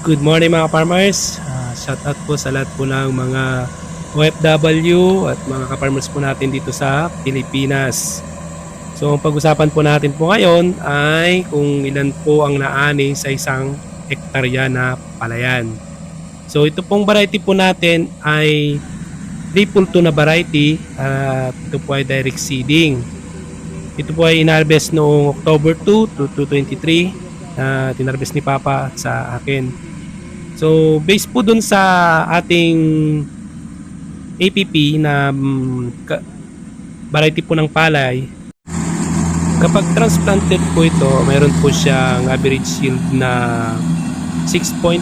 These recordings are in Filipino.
Good morning mga farmers. Uh, shout out po sa lahat po ng mga OFW at mga ka-farmers po natin dito sa Pilipinas. So ang pag-usapan po natin po ngayon ay kung ilan po ang naani sa isang hektarya na palayan. So ito pong variety po natin ay triple two na variety at ito po ay direct seeding. Ito po ay inharvest noong October 2 to 2023 na tinarbest ni Papa sa akin. So, based po dun sa ating APP na mm, ka- variety po ng palay, kapag transplanted po ito, mayroon po siyang average yield na 6.1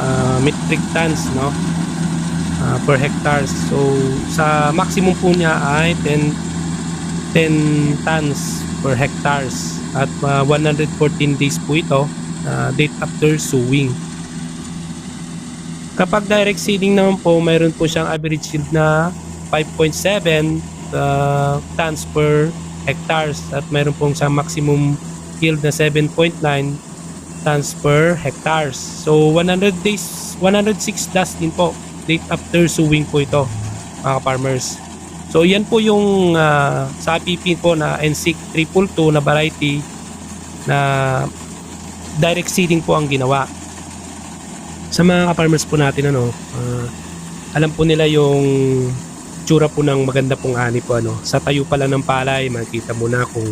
ah, metric tons no ah, per hectare. So, sa maximum po niya ay 10 10 tons per hectares at uh, 114 days po ito uh, date after sowing. Kapag direct seeding naman po, mayroon po siyang average yield na 5.7 uh, tons per hectares at mayroon pong siyang maximum yield na 7.9 tons per hectares. So 100 days, 106 days din po date after sowing po ito mga farmers. So yan po yung ah, sa APP po na NSIC 322 na variety na direct seeding po ang ginawa. Sa mga farmers po natin ano, ah, alam po nila yung tsura po ng maganda pong ani po ano. Sa tayo pa lang ng palay, makikita mo na kung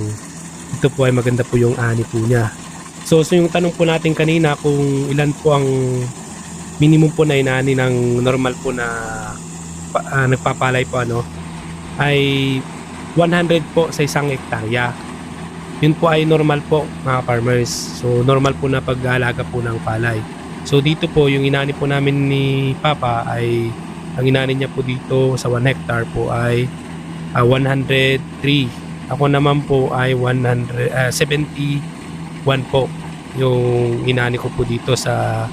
ito po ay maganda po yung ani po niya. So, so yung tanong po natin kanina kung ilan po ang minimum po na inani ng normal po na ah, nagpapalay po ano ay 100 po sa isang hektarya. Yun po ay normal po mga farmers. So normal po na pag-aalaga po ng palay. So dito po yung inani po namin ni Papa ay ang inani niya po dito sa 1 hectare po ay ah, 103. Ako naman po ay 100 ah, 71 po yung inani ko po dito sa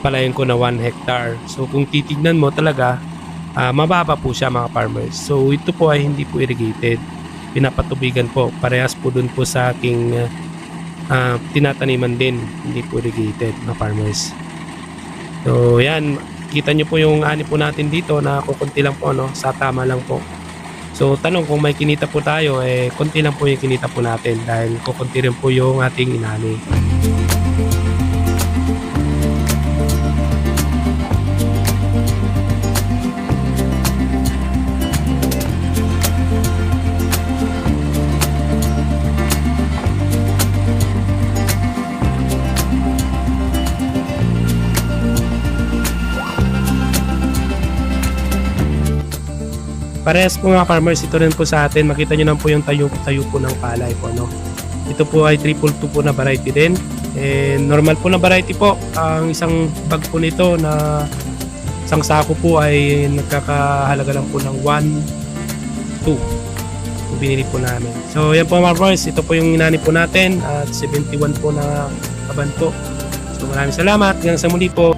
palayan ko na 1 hectare. So kung titignan mo talaga ah, mababa po siya mga farmers. So ito po ay hindi po irrigated. Pinapatubigan po. Parehas po dun po sa aking ah, ah, tinataniman din. Hindi po irrigated mga farmers. So yan. Kita nyo po yung ani po natin dito na kukunti lang po no, sa tama lang po. So tanong kung may kinita po tayo eh konti lang po yung kinita po natin dahil kukunti rin po yung ating inani. Parehas po mga farmers, ito rin po sa atin. Makita nyo lang po yung tayo, tayo po ng palay po. No? Ito po ay triple two po na variety din. And normal po na variety po. Ang isang bag po nito na isang sako po ay nagkakahalaga lang po ng 1, 2. So, binili po namin. So yan po mga farmers, ito po yung inani po natin at 71 po na kaban po. So maraming salamat. Hanggang sa muli po.